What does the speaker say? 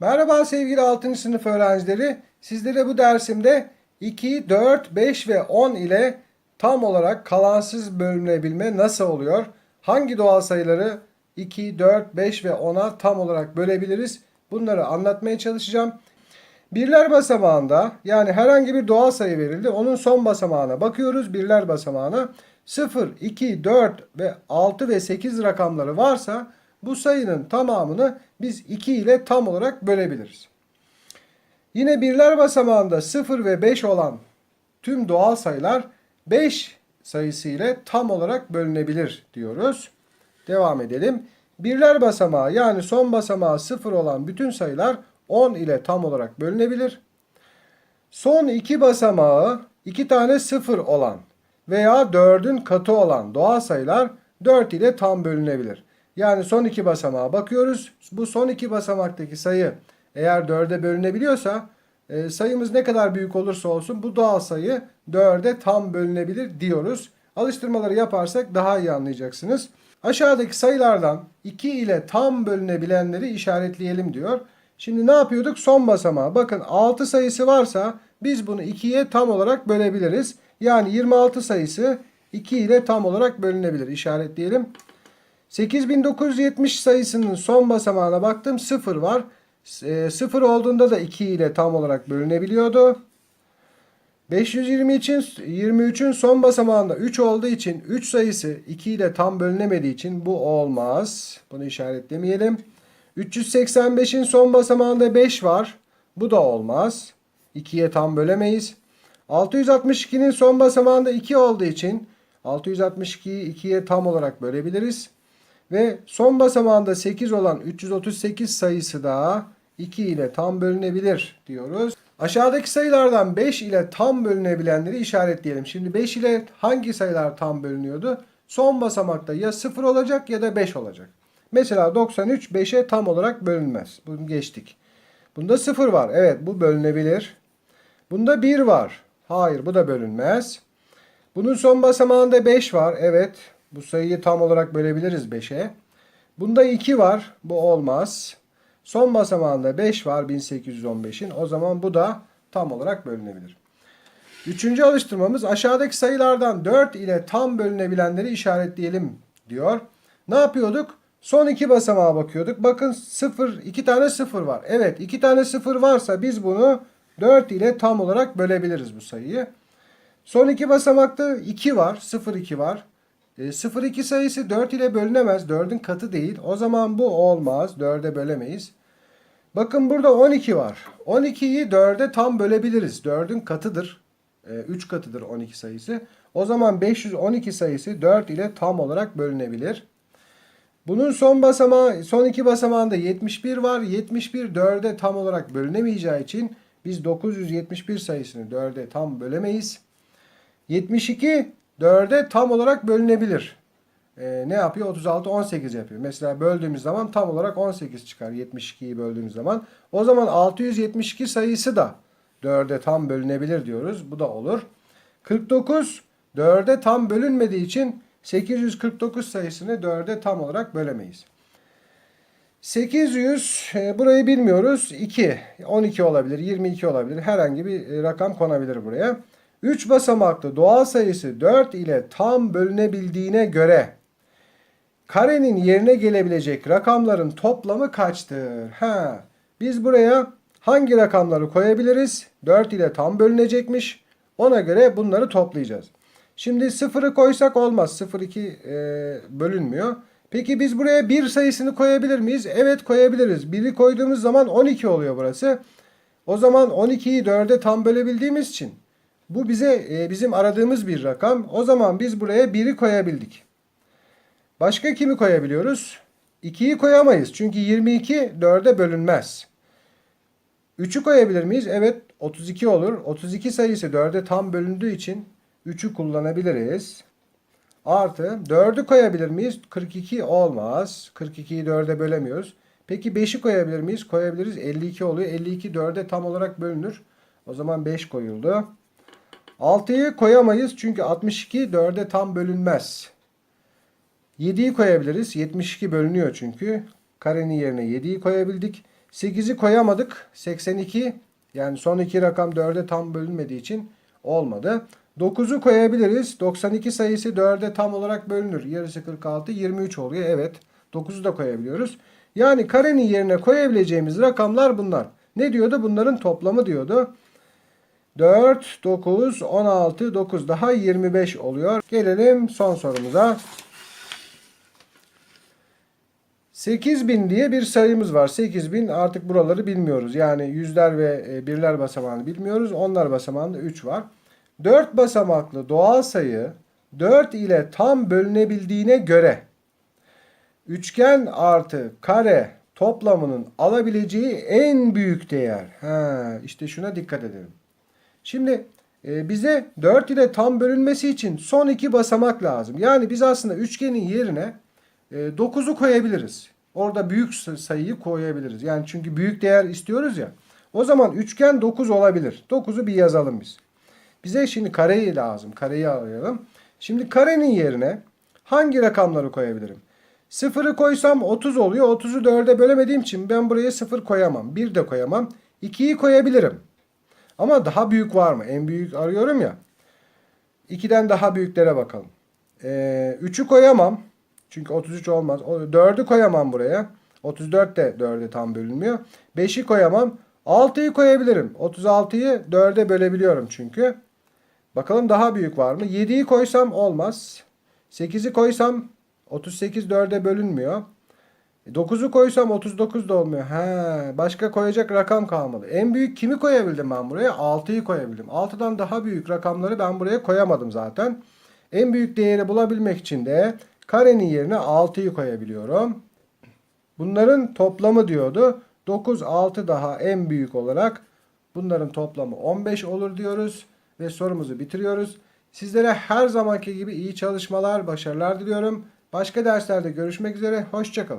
Merhaba sevgili 6. sınıf öğrencileri. Sizlere bu dersimde 2, 4, 5 ve 10 ile tam olarak kalansız bölünebilme nasıl oluyor? Hangi doğal sayıları 2, 4, 5 ve 10'a tam olarak bölebiliriz? Bunları anlatmaya çalışacağım. Birler basamağında yani herhangi bir doğal sayı verildi. Onun son basamağına bakıyoruz. Birler basamağına 0, 2, 4 ve 6 ve 8 rakamları varsa bu sayının tamamını biz 2 ile tam olarak bölebiliriz. Yine birler basamağında 0 ve 5 olan tüm doğal sayılar 5 sayısı ile tam olarak bölünebilir diyoruz. Devam edelim. Birler basamağı yani son basamağı 0 olan bütün sayılar 10 ile tam olarak bölünebilir. Son iki basamağı iki tane 0 olan veya 4'ün katı olan doğal sayılar 4 ile tam bölünebilir. Yani son iki basamağa bakıyoruz. Bu son iki basamaktaki sayı eğer 4'e bölünebiliyorsa e, sayımız ne kadar büyük olursa olsun bu doğal sayı 4'e tam bölünebilir diyoruz. Alıştırmaları yaparsak daha iyi anlayacaksınız. Aşağıdaki sayılardan 2 ile tam bölünebilenleri işaretleyelim diyor. Şimdi ne yapıyorduk? Son basamağa. Bakın 6 sayısı varsa biz bunu 2'ye tam olarak bölebiliriz. Yani 26 sayısı 2 ile tam olarak bölünebilir. İşaretleyelim. 8970 sayısının son basamağına baktım 0 var. 0 olduğunda da 2 ile tam olarak bölünebiliyordu. 520 için 23'ün son basamağında 3 olduğu için 3 sayısı 2 ile tam bölünemediği için bu olmaz. Bunu işaretlemeyelim. 385'in son basamağında 5 var. Bu da olmaz. 2'ye tam bölemeyiz. 662'nin son basamağında 2 olduğu için 662'yi 2'ye tam olarak bölebiliriz. Ve son basamağında 8 olan 338 sayısı da 2 ile tam bölünebilir diyoruz. Aşağıdaki sayılardan 5 ile tam bölünebilenleri işaretleyelim. Şimdi 5 ile hangi sayılar tam bölünüyordu? Son basamakta ya 0 olacak ya da 5 olacak. Mesela 93 5'e tam olarak bölünmez. Bunu geçtik. Bunda 0 var. Evet bu bölünebilir. Bunda 1 var. Hayır bu da bölünmez. Bunun son basamağında 5 var. Evet bu sayıyı tam olarak bölebiliriz 5'e. Bunda 2 var. Bu olmaz. Son basamağında 5 var 1815'in. O zaman bu da tam olarak bölünebilir. Üçüncü alıştırmamız aşağıdaki sayılardan 4 ile tam bölünebilenleri işaretleyelim diyor. Ne yapıyorduk? Son iki basamağa bakıyorduk. Bakın 0, 2 tane 0 var. Evet 2 tane 0 varsa biz bunu 4 ile tam olarak bölebiliriz bu sayıyı. Son iki basamakta 2 var. 0, 2 var. 0, 2 sayısı 4 ile bölünemez. 4'ün katı değil. O zaman bu olmaz. 4'e bölemeyiz. Bakın burada 12 var. 12'yi 4'e tam bölebiliriz. 4'ün katıdır. 3 katıdır 12 sayısı. O zaman 512 sayısı 4 ile tam olarak bölünebilir. Bunun son basamağı, son iki basamağında 71 var. 71 4'e tam olarak bölünemeyeceği için biz 971 sayısını 4'e tam bölemeyiz. 72 4'e tam olarak bölünebilir. Ee, ne yapıyor? 36 18 yapıyor. Mesela böldüğümüz zaman tam olarak 18 çıkar. 72'yi böldüğümüz zaman. O zaman 672 sayısı da 4'e tam bölünebilir diyoruz. Bu da olur. 49 4'e tam bölünmediği için 849 sayısını 4'e tam olarak bölemeyiz. 800 e, burayı bilmiyoruz. 2, 12 olabilir, 22 olabilir. Herhangi bir e, rakam konabilir buraya. 3 basamaklı doğal sayısı 4 ile tam bölünebildiğine göre karenin yerine gelebilecek rakamların toplamı kaçtır? Ha, biz buraya hangi rakamları koyabiliriz? 4 ile tam bölünecekmiş. Ona göre bunları toplayacağız. Şimdi 0'ı koysak olmaz. 0 2 e, bölünmüyor. Peki biz buraya 1 sayısını koyabilir miyiz? Evet koyabiliriz. 1'i koyduğumuz zaman 12 oluyor burası. O zaman 12'yi 4'e tam bölebildiğimiz için bu bize e, bizim aradığımız bir rakam. O zaman biz buraya 1'i koyabildik. Başka kimi koyabiliyoruz? 2'yi koyamayız. Çünkü 22 4'e bölünmez. 3'ü koyabilir miyiz? Evet 32 olur. 32 sayısı 4'e tam bölündüğü için 3'ü kullanabiliriz. Artı 4'ü koyabilir miyiz? 42 olmaz. 42'yi 4'e bölemiyoruz. Peki 5'i koyabilir miyiz? Koyabiliriz. 52 oluyor. 52 4'e tam olarak bölünür. O zaman 5 koyuldu. 6'yı koyamayız çünkü 62 4'e tam bölünmez. 7'yi koyabiliriz. 72 bölünüyor çünkü. Karenin yerine 7'yi koyabildik. 8'i koyamadık. 82 yani son iki rakam 4'e tam bölünmediği için olmadı. 9'u koyabiliriz. 92 sayısı 4'e tam olarak bölünür. Yarısı 46 23 oluyor. Evet. 9'u da koyabiliyoruz. Yani karenin yerine koyabileceğimiz rakamlar bunlar. Ne diyordu? Bunların toplamı diyordu. 4, 9, 16, 9 daha 25 oluyor. Gelelim son sorumuza. 8000 diye bir sayımız var. 8000 artık buraları bilmiyoruz. Yani yüzler ve e, birler basamağını bilmiyoruz. Onlar basamağında 3 var. 4 basamaklı doğal sayı 4 ile tam bölünebildiğine göre üçgen artı kare toplamının alabileceği en büyük değer. Ha, işte şuna dikkat edelim. Şimdi e, bize 4 ile tam bölünmesi için son iki basamak lazım. Yani biz aslında üçgenin yerine e, 9'u koyabiliriz. Orada büyük sayıyı koyabiliriz. Yani çünkü büyük değer istiyoruz ya. O zaman üçgen 9 olabilir. 9'u bir yazalım biz. Bize şimdi kareyi lazım. Kareyi arayalım. Şimdi karenin yerine hangi rakamları koyabilirim? Sıfırı koysam 30 oluyor. 30'u 4'e bölemediğim için ben buraya 0 koyamam. 1 de koyamam. 2'yi koyabilirim. Ama daha büyük var mı? En büyük arıyorum ya. 2'den daha büyüklere bakalım. Ee, 3'ü koyamam. Çünkü 33 olmaz. O- 4'ü koyamam buraya. 34 de 4'e tam bölünmüyor. 5'i koyamam. 6'yı koyabilirim. 36'yı 4'e bölebiliyorum çünkü. Bakalım daha büyük var mı? 7'yi koysam olmaz. 8'i koysam 38 4'e bölünmüyor. 9'u koysam 39 da olmuyor. Ha, başka koyacak rakam kalmadı. En büyük kimi koyabildim ben buraya? 6'yı koyabildim. 6'dan daha büyük rakamları ben buraya koyamadım zaten. En büyük değeri bulabilmek için de karenin yerine 6'yı koyabiliyorum. Bunların toplamı diyordu. 9, 6 daha en büyük olarak bunların toplamı 15 olur diyoruz. Ve sorumuzu bitiriyoruz. Sizlere her zamanki gibi iyi çalışmalar, başarılar diliyorum. Başka derslerde görüşmek üzere. Hoşçakalın.